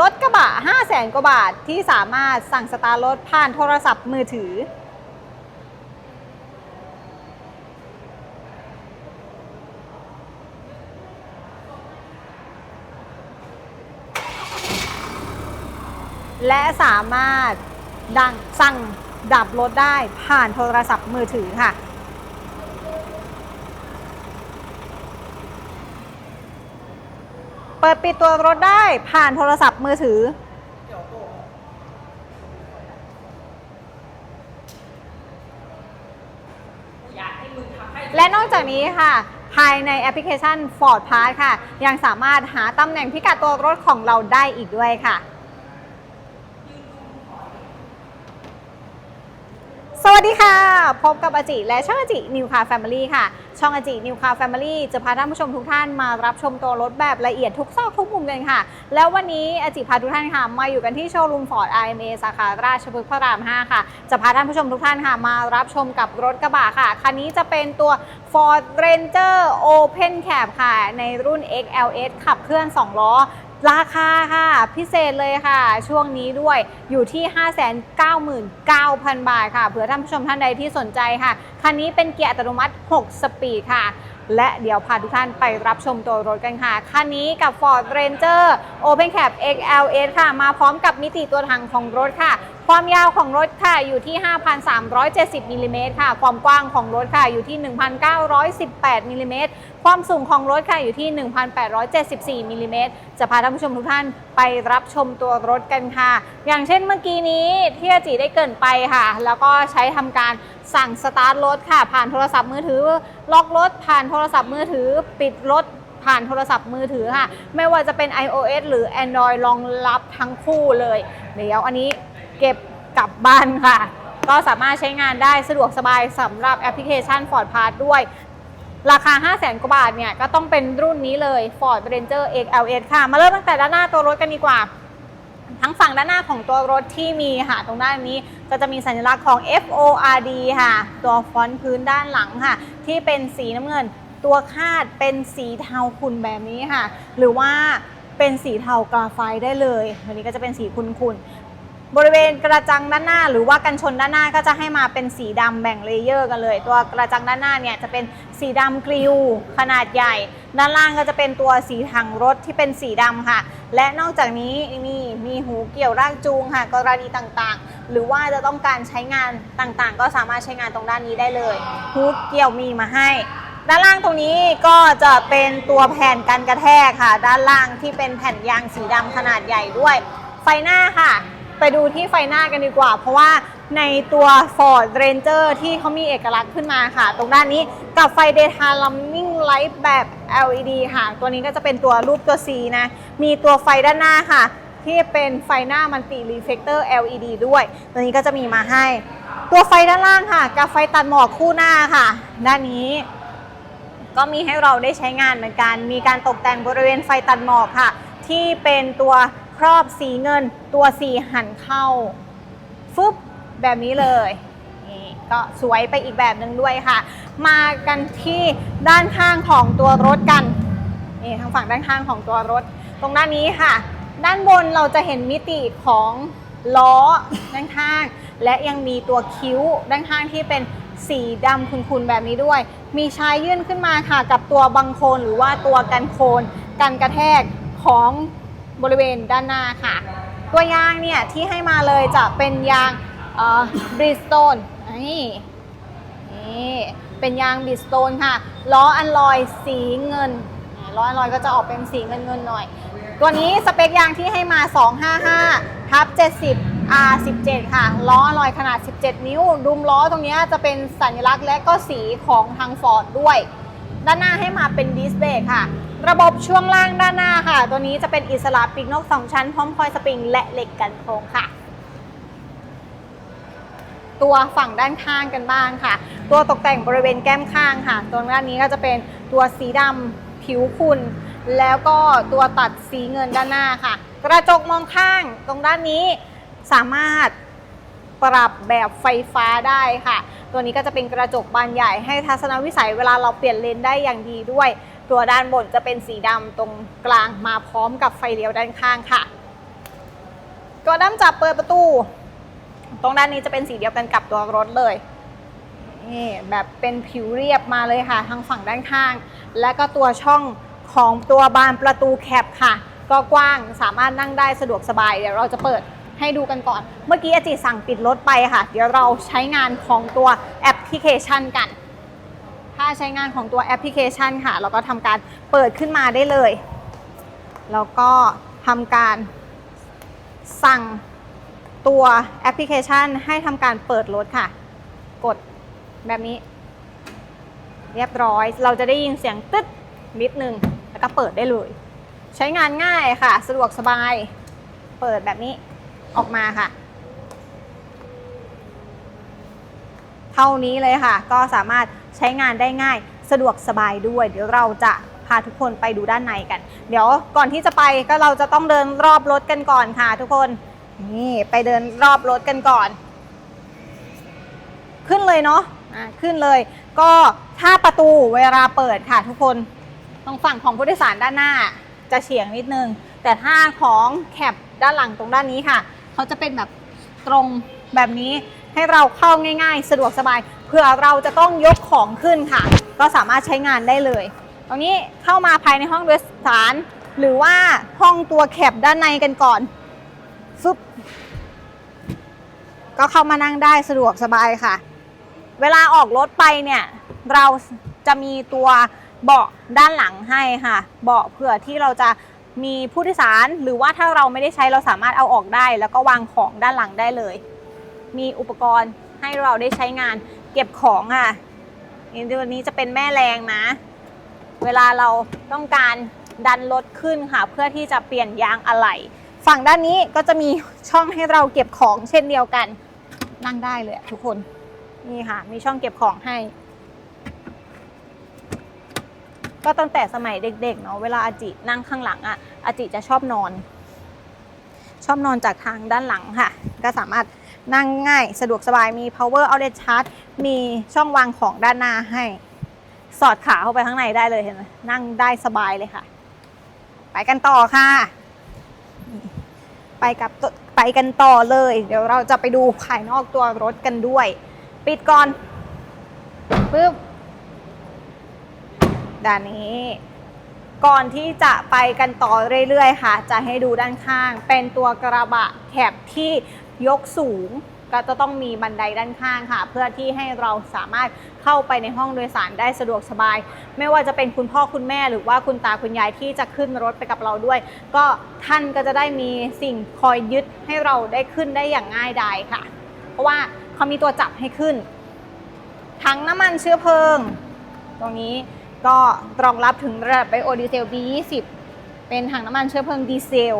รถกระบะ 5 0 0แสนกว่าบาทที่สามารถสั่งสตาร์รถผ่านโทรศัพท์มือถือ และสามารถดังสั่งดับรถได้ผ่านโทรศัพท์มือถือค่ะ ปิดปิดตัวรถได้ผ่านโทรศัพท์มือถือ และนอกจากนี้ค่ะ ภายในแอปพลิเคชัน Ford Pass ค่ะ ยังสามารถหาตำแหน่งพิกัดตัวรถของเราได้อีกด้วยค่ะ ส วัสดีค่ะ พบกับอาจิและช่องอาจินิวคา Family ค่ะ ช่องอาจินิวคา Family จะพาท่านผู้ชมทุกท่านมารับชมตัวรถแบบละเอียดทุกซอกทุกมุมกันค่ะ แล้ววันนี้อาจิพาทุกท่านค่ะ มาอยู่กันที่โชว์รูมฟอร์ด IMA สาขาราชพฤกษ์พระราม 5 ค่ะ จะพาท่านผู้ชมทุกท่านค่ะ มารับชมกับรถกระบะค่ะ คันนี้จะเป็นตัว Ford Ranger Open Cab ค่ะ ในรุ่น XLS ขับเคลื่อน 2 ล้อ ราคาค่ะ พิเศษเลยค่ะ ช่วงนี้ด้วยอยู่ที่ 599,000 บาทค่ะเผื่อท่านผู้ชมท่านใดที่สนใจค่ะ คันนี้เป็นเกียร์อัตโนมัติ 6 สปีดค่ะ และเดี๋ยวพาทุกท่านไปรับชมตัวรถกันค่ะ คันนี้กับ Ford Ranger Open Cab XLS ค่ะ มาพร้อมกับมิติตัวถังของรถค่ะ ความยาวของรถค่ะอยู่ที่ 5,370มิลลิเมตรค่ะ ความกว้างของรถค่ะอยู่ที่ 1,918มิลลิเมตร ความสูงของรถค่ะอยู่ที่ 1,874มิลลิเมตรจะพาท่านผู้ชมทุกท่านไปรับชมตัวรถกันค่ะ อย่างเช่นเมื่อกี้นี้ที่อาจีได้เกินไปค่ะ แล้วก็ใช้ทำการสั่งสตาร์ทรถค่ะ ผ่านโทรศัพท์มือถือ ล็อกรถผ่านโทรศัพท์มือถือ ปิดรถผ่านโทรศัพท์มือถือค่ะ ไม่ว่าจะเป็น iOS หรือ Android รองรับทั้งคู่เลย เดี๋ยวอันนี้เก็บกลับบ้านค่ะ ก็สามารถใช้งานได้สะดวกสบายสำหรับแอปพลิเคชัน Ford Pass ด้วย ราคา 5 0 0แสนกว่าบาทเนี่ยก็ต้องเป็นรุ่นนี้เลย Ford Ranger XLS ค่ะ มาเริ่มตั้งแต่ด้านหน้าตัวรถกันดีกว่า ทั้งฝั่งด้านหน้าของตัวรถที่มีค่ะตรงด้านนี้ก็จะมีสัญลักษณ์ของ FORD ค่ะ ตัวฟอนต์พื้นด้านหลังค่ะ ที่เป็นสีน้ำเงิน ตัวคาดเป็นสีเทาขุ่นแบบนี้ค่ะ หรือว่าเป็นสีเทากราไฟต์ได้เลยอันนี้ก็จะเป็นสีขุ่น บริเวณกระจังด้านหน้า หรือว่ากันชนด้านหน้าก็จะให้มาเป็นสีดำแบ่งเลเยอร์กันเลย ตัวกระจังด้านหน้าเนี่ยจะเป็นสีดำกริวขนาดใหญ่ ด้านล่างก็จะเป็นตัวสีถังรถที่เป็นสีดำค่ะ และนอกจากนี้นี่มีหูเกี่ยวรากจูงค่ะกรณีต่างๆ หรือว่าจะต้องการใช้งานต่างๆ ก็สามารถใช้งานตรงด้านนี้ได้เลยฮูเกี่ยวมีมาให้ด้านล่างตรงนี้ก็จะเป็นตัวแผ่นกันกระแทกค่ะ ด้านล่างที่เป็นแผ่นยางสีดำขนาดใหญ่ด้วย ไฟหน้าค่ะ ไปดูที่ไฟหน้ากันดีกว่า เพราะว่าในตัว Ford Ranger ที่เขามีเอกลักษณ์ขึ้นมาค่ะ ตรงด้านนี้กับไฟ Daytime Running Light แบบ LED ค่ะ ตัวนี้ก็จะเป็นตัวรูปตัว C นะ มีตัวไฟด้านหน้าค่ะ ที่เป็นไฟหน้ามันติรีเฟกเตอร์ LED ด้วย ตัวนี้ก็จะมีมาให้ ตัวไฟด้านล่างค่ะ กับไฟตัดหมอกคู่หน้าค่ะ ด้านนี้ก็มีให้เราได้ใช้งานเหมือนกัน มีการตกแต่งบริเวณไฟตัดหมอกค่ะ ที่เป็นตัว ครอบสีเงินตัวสีหันเข้าฟึบแบบนี้เลยนี่ก็สวยไปอีกแบบหนึ่งด้วยค่ะ มากันที่ด้านข้างของตัวรถกันนี่ทางฝั่งด้านข้างของตัวรถ ตรงด้านนี้ค่ะ ด้านบนเราจะเห็นมิติของล้อด้านข้าง และยังมีตัวคิ้วด้านข้างที่เป็นสีดำขุ่นๆแบบนี้ด้วย มีชายยื่นขึ้นมาค่ะ กับตัวบังโคลนหรือว่าตัวกันโคลนกันกระแทกของ บริเวณด้านหน้าค่ะ ตัวยางเนี่ยที่ให้มาเลยจะเป็นยางบริสโตนนี่นี่เป็นยางบริสโตนค่ะล้ออันลอยสีเงินล้ออันลอยก็จะออกเป็นสีเงินเงินๆหน่อย ตัวนี้สเปคยางที่ให้มา 255ทับ70 R17 ค่ะ ล้ออลอยขนาด 17 นิ้ว ดุมล้อตรงนี้จะเป็นสัญลักษณ์และก็สีของทางฟอร์ดด้วย ด้านหน้าให้มาเป็นดิสเบรกค่ะ ระบบช่วงล่างด้านหน้าค่ะ ตัวนี้จะเป็นอิสระปีกนก 2 ชั้น พร้อมคอยสปริง และเหล็กกันโครงค่ะ ตัวฝั่งด้านข้างกันบ้างค่ะ ตัวตกแต่งบริเวณแก้มข้างค่ะตรงด้านนี้ก็จะเป็นตัวสีดำผิวขุ่นแล้วก็ตัวตัดสีเงินด้านหน้าค่ะ กระจกมองข้างตรงด้านนี้สามารถปรับแบบไฟฟ้าได้ค่ะ ตัวนี้ก็จะเป็นกระจกบานใหญ่ให้ทัศนวิสัยเวลาเราเปลี่ยนเลนได้อย่างดีด้วย ตัวด้านบนจะเป็นสีดำตรงกลางมาพร้อมกับไฟเลี้ยวด้านข้างค่ะ ตัวด้ามจับเปิดประตู ตรงด้านนี้จะเป็นสีเดียวกันกับตัวรถเลยนี่แบบเป็นผิวเรียบมาเลยค่ะทางฝั่งด้านข้าง และก็ตัวช่องของตัวบานประตูแคปค่ะ ก็กว้างสามารถนั่งได้สะดวกสบายเดี๋ยวเราจะเปิดให้ดูกันก่อน เมื่อกี้อาจิสั่งปิดรถไปค่ะ เดี๋ยวเราใช้งานของตัวแอปพลิเคชันกัน ถ้าใช้งานของตัวแอปพลิเคชันค่ะ เราก็ทำการเปิดขึ้นมาได้เลย แล้วก็ทำการสั่งตัวแอปพลิเคชันให้ทำการเปิดรถค่ะ กดแบบนี้ เรียบร้อย เราจะได้ยินเสียงตึ๊ดนิดนึง แล้วก็เปิดได้เลย ใช้งานง่ายค่ะ สะดวกสบาย เปิดแบบนี้ออกมาค่ะ เท่านี้เลยค่ะ ก็สามารถใช้งานได้ง่ายสะดวกสบายด้วย เดี๋ยวเราจะพาทุกคนไปดูด้านในกัน เดี๋ยวก่อนที่จะไปก็เราจะต้องเดินรอบรถกันก่อนค่ะ ทุกคนนี่ไปเดินรอบรถกันก่อน ขึ้นเลยเนาะอะขึ้นเลย ก็ถ้าประตูเวลาเปิดค่ะ ทุกคนตรงฝั่งของผู้โดยสารด้านหน้าจะเฉียงนิดนึง แต่ถ้าของแคปด้านหลังตรงด้านนี้ค่ะ เขาจะเป็นแบบตรงแบบนี้ ให้เราเข้าง่ายๆ สะดวกสบายเผื่อเราจะต้องยกของขึ้นค่ะ ก็สามารถใช้งานได้เลย ตรงนี้เข้ามาภายในห้องโดยสาร หรือว่าห้องตัวแคปด้านในกันก่อนฟึบก็เข้ามานั่งได้สะดวกสบายค่ะ เวลาออกรถไปเนี่ย เราจะมีตัวเบาะด้านหลังให้ค่ะ เบาะเผื่อที่เราจะมีผู้โดยสาร หรือว่าถ้าเราไม่ได้ใช้เราสามารถเอาออกได้ แล้วก็วางของด้านหลังได้เลย มีอุปกรณ์ให้เราได้ใช้งานเก็บของค่ะนี่ตัวนี้จะเป็นแม่แรงนะ เวลาเราต้องการดันรถขึ้นค่ะ เพื่อที่จะเปลี่ยนยางอะไหล่ฝั่งด้านนี้ก็จะมีช่องให้เราเก็บของเช่นเดียวกัน นั่งได้เลยทุกคนนี่ค่ะ มีช่องเก็บของให้ ก็ตั้งแต่สมัยเด็กๆเนาะเวลาอาจินั่งข้างหลังอะอาจิจะชอบนอน ชอบนอนจากทางด้านหลังค่ะ ก็สามารถ นั่งง่าย สะดวกสบายมี power outlet charge มีช่องวางของด้านหน้าให้ สอดขาเข้าไปข้างในได้เลยเห็นไหมนั่งได้สบายเลยค่ะ ไปกันต่อค่ะ ไปกับไปกันต่อเลย เดี๋ยวเราจะไปดูภายนอกตัวรถกันด้วย ปิดก่อนปึ๊บด้านนี้ ก่อนที่จะไปกันต่อเรื่อยๆ ค่ะ จะให้ดูด้านข้าง เป็นตัวกระบะแคบที่ ยกสูง ก็จะต้องมีบันไดด้านข้างค่ะ เพื่อที่ให้เราสามารถเข้าไปในห้องโดยสารได้สะดวกสบาย ไม่ว่าจะเป็นคุณพ่อคุณแม่หรือว่าคุณตาคุณยายที่จะขึ้นรถไปกับเราด้วย ก็ท่านก็จะได้มีสิ่งคอยยึดให้เราได้ขึ้นได้อย่างง่ายดายค่ะ เพราะว่าเขามีตัวจับให้ขึ้นถังน้ำมันเชื้อเพลิง ตรงนี้ก็รองรับถึงระดับไบโอดีเซล B20 เป็นถังน้ำมันเชื้อเพลิงดีเซล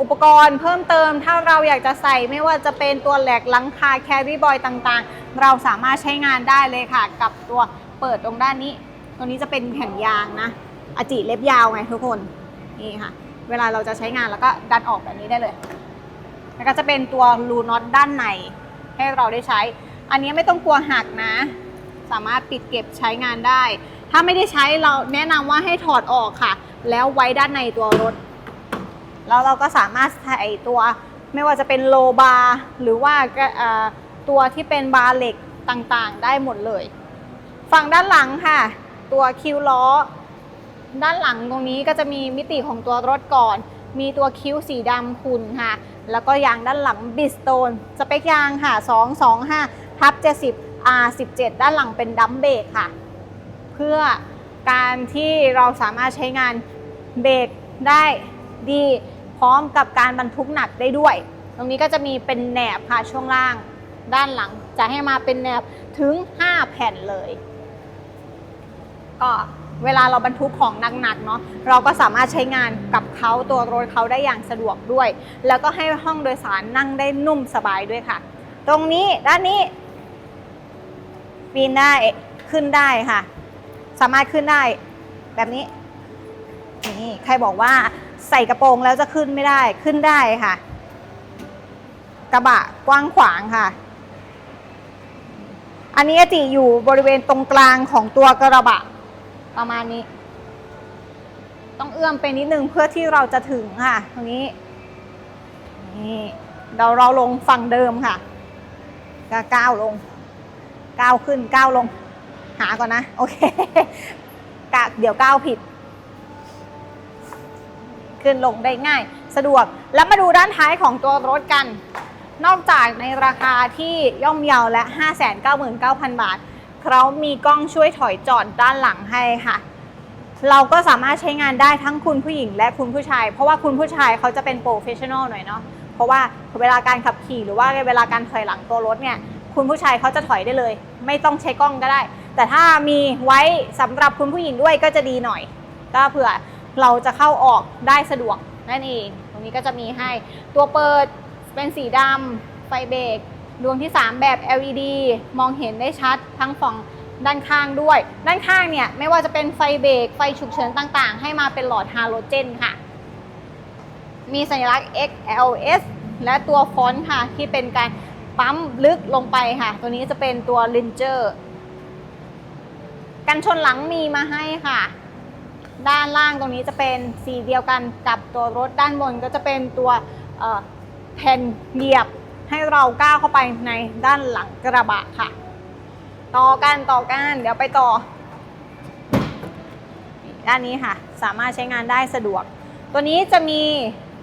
อุปกรณ์เพิ่มเติมถ้าเราอยากจะใส่ไม่ว่าจะเป็นตัวแหลกหลังคาแคริบอยต่างๆ เราสามารถใช้งานได้เลยค่ะ กับตัวเปิดตรงด้านนี้ ตรงนี้จะเป็นแผ่นยางนะอาจิเล็บยาวไงทุกคนนี่ค่ะ เวลาเราจะใช้งานแล้วก็ดันออกแบบนี้ได้เลย แล้วก็จะเป็นตัวรูน็อตด้านในให้เราได้ใช้ อันนี้ไม่ต้องกลัวหักนะ สามารถปิดเก็บใช้งานได้ ถ้าไม่ได้ใช้เราแนะนำว่าให้ถอดออกค่ะ แล้วไว้ด้านในตัวรถ แล้วเราก็สามารถใส่ตัวไม่ว่าจะเป็นโลบาร์หรือว่าตัวที่เป็นบาร์เหล็กต่างๆ ได้หมดเลย ฝั่งด้านหลังค่ะ ตัวคิ้วล้อ ด้านหลังตรงนี้ก็จะมีมิติของตัวรถก่อน มีตัวคิ้วสีดำขุ่นค่ะ แล้วก็ยางด้านหลังบิสโตน สเปคยางค่ะ 225ทับ70 R17 ด้านหลังเป็นดัมเบรกค่ะ เพื่อการที่เราสามารถใช้งานเบรกได้ดี พร้อมกับการบรรทุกหนักได้ด้วย ตรงนี้ก็จะมีเป็นแหนบค่ะช่วงล่าง ด้านหลังจะให้มาเป็นแหนบถึง 5 แผ่นเลย ก็เวลาเราบรรทุกของหนักๆเนาะเราก็สามารถใช้งานกับเขาตัวรถเขาได้อย่างสะดวกด้วย แล้วก็ให้ห้องโดยสารนั่งได้นุ่มสบายด้วยค่ะ ตรงนี้ด้านนี้ปีนได้ขึ้นได้ค่ะ สามารถขึ้นได้แบบนี้นี่ใครบอกว่า ใส่กระโปรงแล้วจะขึ้นไม่ได้ขึ้นได้ค่ะ กระบะกว้างขวางค่ะ อันนี้อจิอยู่บริเวณตรงกลางของตัวกระบะ ประมาณนี้ ต้องเอื้อมไปนิดนึงเพื่อที่เราจะถึงค่ะ ตรงนี้นี่เราเราลงฝั่งเดิมค่ะก็ก้าวลงก้าวขึ้นก้าวลง หาก่อนนะ โอเคกะเดี๋ยวก้าวผิด ขึ้นลงได้ง่าย สะดวก แล้วมาดูด้านท้ายของตัวรถกัน นอกจากในราคาที่ย่อมเยาและ 599,000 บาทเขามีกล้องช่วยถอยจอดด้านหลังให้ค่ะ เราก็สามารถใช้งานได้ทั้งคุณผู้หญิงและคุณผู้ชาย เพราะว่าคุณผู้ชายเขาจะเป็นโปรเฟชชั่นอลหน่อยเนาะ เพราะว่าเวลาการขับขี่หรือว่าเวลาการถอยหลังตัวรถเนี่ย คุณผู้ชายเขาจะถอยได้เลย ไม่ต้องใช้กล้องก็ได้ แต่ถ้ามีไว้สำหรับคุณผู้หญิงด้วยก็จะดีหน่อย ก็เผื่อ เราจะเข้าออกได้สะดวกนั่นเอง ตรงนี้ก็จะมีให้ตัวเปิดเป็นสีดำไฟเบรกดวงที่ 3 แบบ LED มองเห็นได้ชัดทั้งฝั่งด้านข้างด้วย ด้านข้างเนี่ย ไม่ว่าจะเป็นไฟเบรกไฟฉุกเฉินต่างๆ ให้มาเป็นหลอดฮาโลเจนค่ะ มีสัญลักษณ์ XLS และตัวฟอนต์ค่ะ ที่เป็นการปั๊มลึกลงไปค่ะ ตัวนี้จะเป็นตัว Ranger กันชนหลังมีมาให้ค่ะ ด้านล่างตรงนี้จะเป็นสีเดียวกันกับตัวรถด้านบนก็จะเป็นตัวแผ่นเหยียบให้เราก้าวเข้าไปในด้านหลังกระบะค่ะ ต่อกันต่อกันเดี๋ยวไปต่อ ด้านนี้ค่ะ สามารถใช้งานได้สะดวก ตัวนี้จะมี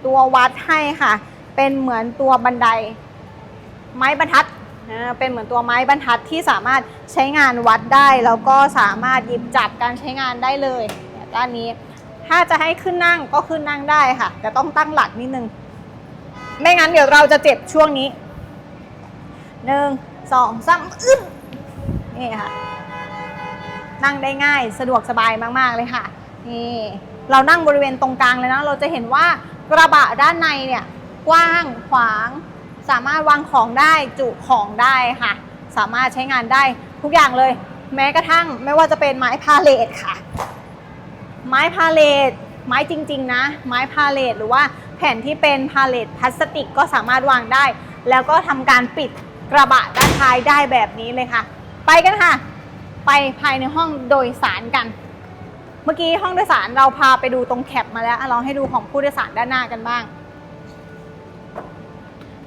ตัววัดให้ค่ะ เป็นเหมือนตัวบันได ไม้บรรทัดเป็นเหมือนตัวไม้บรรทัดที่สามารถใช้งานวัดได้ แล้วก็สามารถหยิบจับการใช้งานได้เลย ด้านนี้ ถ้าจะให้ขึ้นนั่งก็ขึ้นนั่งได้ค่ะ แต่ต้องตั้งหลักนิดนึง ไม่งั้นเดี๋ยวเราจะเจ็บช่วงนี้หนึ่งสองสามอึ๊บนี่ค่ะ นั่งได้ง่ายสะดวกสบายมาก ๆ เลยค่ะ นี่เรานั่งบริเวณตรงกลางเลยนะ เราจะเห็นว่ากระบะด้านในเนี่ยกว้างขวาง สามารถวางของได้จุของได้ค่ะ สามารถใช้งานได้ทุกอย่างเลย แม้กระทั่งไม่ว่าจะเป็นไม้พาเลทค่ะ ไม้พาเลทไม้จริงๆนะ ไม้พาเลทหรือว่าแผ่นที่เป็นพาเลทพลาสติกก็สามารถวางได้ แล้วก็ทำการปิดกระบะด้านท้ายได้แบบนี้เลยค่ะ ไปกันค่ะ ไปภายในห้องโดยสารกัน เมื่อกี้ห้องโดยสารเราพาไปดูตรงแคปมาแล้วลองให้ดูของผู้โดยสารด้านหน้ากันบ้าง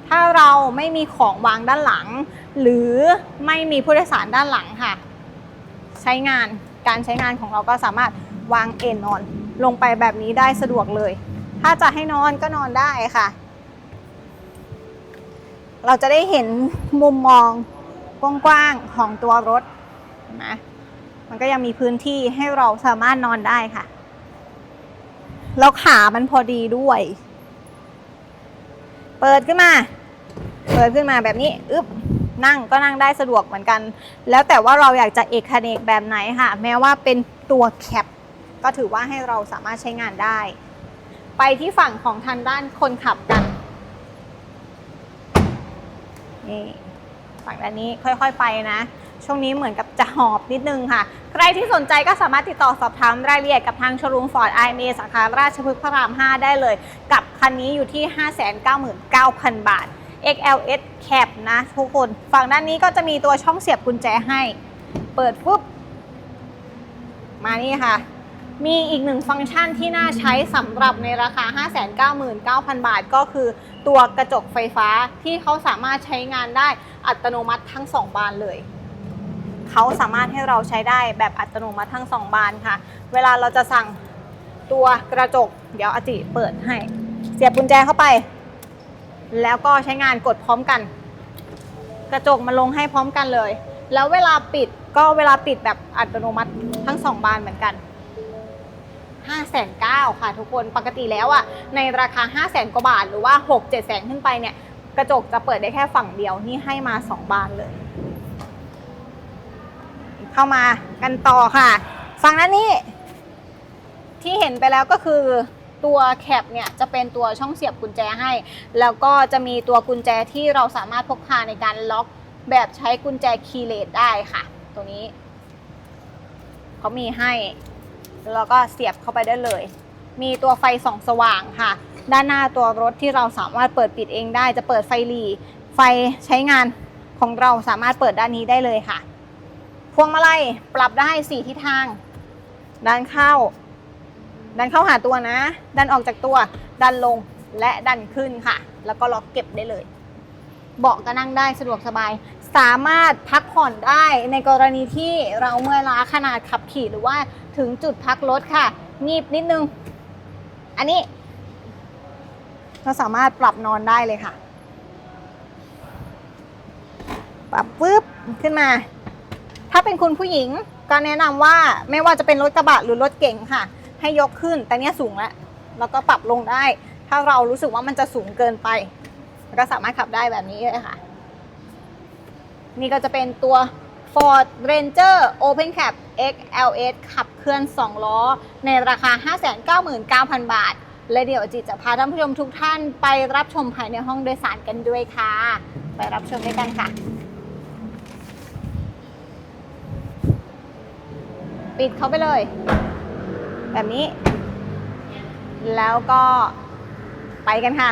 ถ้าเราไม่มีของวางด้านหลัง หรือไม่มีผู้โดยสารด้านหลังค่ะ ใช้งานการใช้งานของเราก็สามารถ วางเอนนอน ลงไปแบบนี้ได้สะดวกเลย ถ้าจะให้นอนก็นอนได้ค่ะ เราจะได้เห็นมุมมองกว้างๆของตัวรถนะมันก็ยังมีพื้นที่ให้เราสามารถนอนได้ค่ะ แล้วขามันพอดีด้วย เปิดขึ้นมา เปิดขึ้นมาแบบนี้อึ๊บนั่งก็นั่งได้สะดวกเหมือนกัน แล้วแต่ว่าเราอยากจะเอกคเนกแบบไหนค่ะ แม้ว่าเป็นตัวแคป ก็ถือว่าให้เราสามารถใช้งานได้ ไปที่ฝั่งของทางด้านคนขับกันนี่ฝั่งด้านนี้ค่อยๆไปนะ ช่วงนี้เหมือนกับจะหอบนิดนึงค่ะ ใครที่สนใจก็สามารถติดต่อสอบถามรายละเอียดกับทางโชรูมฟอร์ดไอเมสาขาราชพฤกษ์พระราม 5 ได้เลย กับคันนี้อยู่ที่ 599,000 บาท XLS Cap นะทุกคน ฝั่งด้านนี้ก็จะมีตัวช่องเสียบกุญแจให้ เปิดปุ๊บ มานี่ค่ะ มีอีกหนึ่งฟังก์ชันที่น่าใช้สำหรับในราคา 599,000 บาท ก็คือตัวกระจกไฟฟ้าที่เขาสามารถใช้งานได้อัตโนมัติทั้ง 2 บานเลย เขาสามารถให้เราใช้ได้แบบอัตโนมัติทั้ง 2 บานค่ะ เวลาเราจะสั่งตัวกระจก เดี๋ยวอจิเปิดให้ เสียบกุญแจเข้าไป แล้วก็ใช้งานกดพร้อมกัน กระจกมาลงให้พร้อมกันเลย แล้วเวลาปิดก็เวลาปิดแบบอัตโนมัติทั้งสองบานเหมือนกัน 5 9 0 0 0ค่ะทุกคนปกติแล้วอะในราคา5 0 0 0 0 0กว่าบาท หรือว่า 6 7 0 0 0 0ขึ้นไปเนี่ยกระจกจะเปิดได้แค่ฝั่งเดียวนี่ให้มา 2 บานเลย เข้ามากันต่อค่ะ ฝั่งนั้นนี่ที่เห็นไปแล้วก็คือตัวแคปเนี่ยจะเป็นตัวช่องเสียบกุญแจให้ แล้วก็จะมีตัวกุญแจที่เราสามารถพกพาในการล็อกแบบใช้กุญแจคีย์เลสได้ค่ะ ตัวนี้เขามีให้ แล้วก็เสียบเข้าไปได้เลย มีตัวไฟส่องสว่างค่ะ ด้านหน้าตัวรถที่เราสามารถเปิดปิดเองได้จะเปิดไฟหลีไฟใช้งานของเราสามารถเปิดด้านนี้ได้เลยค่ะ พวงมาลัยปรับได้4ทิศทาง ด้านเข้าดันเข้าหาตัวนะดันออกจากตัวดันลงและดันขึ้นค่ะ แล้วก็ล็อกเก็บได้เลย เบาะก็นั่งได้สะดวกสบาย สามารถพักผ่อนได้ในกรณีที่เราเมื่อยล้าขนาดขับขี่หรือว่าถึงจุดพักรถค่ะ งีบนิดนึง อันนี้เราสามารถปรับนอนได้เลยค่ะ ปรับปุ๊บขึ้นมา ถ้าเป็นคุณผู้หญิงก็แนะนำว่าไม่ว่าจะเป็นรถกระบะหรือรถเก๋งค่ะ ให้ยกขึ้นแต่เนี้ยสูงแล้วแล้วก็ปรับลงได้ ถ้าเรารู้สึกว่ามันจะสูงเกินไป ก็สามารถขับได้แบบนี้เลยค่ะ นี่ก็จะเป็นตัว Ford Ranger Open Cab XLS ขับเคลื่อน 2 ล้อ ในราคา 599,000 บาท และเดี๋ยวจิตจะพาท่านผู้ชมทุกท่านไปรับชมภายในห้องโดยสารกันด้วยค่ะ ไปรับชมด้วยกันค่ะ ปิดเขาไปเลย แบบนี้ แล้วก็ไปกันค่ะ